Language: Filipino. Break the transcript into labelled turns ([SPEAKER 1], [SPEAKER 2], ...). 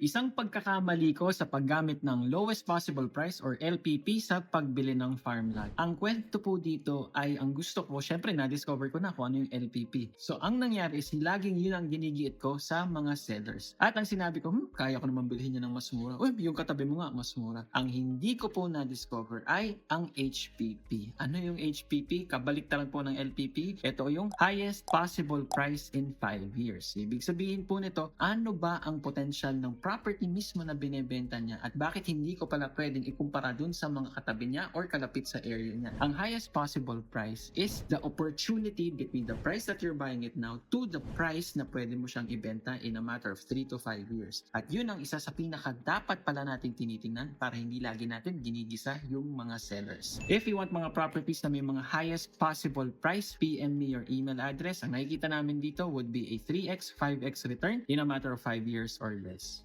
[SPEAKER 1] Isang pagkakamali ko sa paggamit ng lowest possible price or LPP sa pagbili ng farm lot. Ang kwento po dito ay ang gusto ko, syempre na-discover ko na kung ano yung LPP. So ang nangyari is laging yun ang ginigiit ko sa mga sellers. At ang sinabi ko, hmm, kaya ko naman bilhin yun ng mas mura. Uy, yung katabi mo nga, mas mura. Ang hindi ko po na-discover ay ang HPP. Ano yung HPP? Kabaliktaran po ng LPP. Ito yung highest possible price in 5 years. Ibig sabihin po nito, ano ba ang potential ng property mismo na binebenta niya at bakit hindi ko pala pwedeng ikumpara dun sa mga katabi niya or kalapit sa area niya. Ang highest possible price is the opportunity between the price that you're buying it now to the price na pwede mo siyang ibenta in a matter of 3 to 5 years. At yun ang isa sa pinaka dapat pala nating tinitingnan para hindi lagi natin ginigisa yung mga sellers. If you want mga properties na may mga highest possible price, PM me your email address. Ang nakikita namin dito would be a 3x, 5x return in a matter of 5 years or less.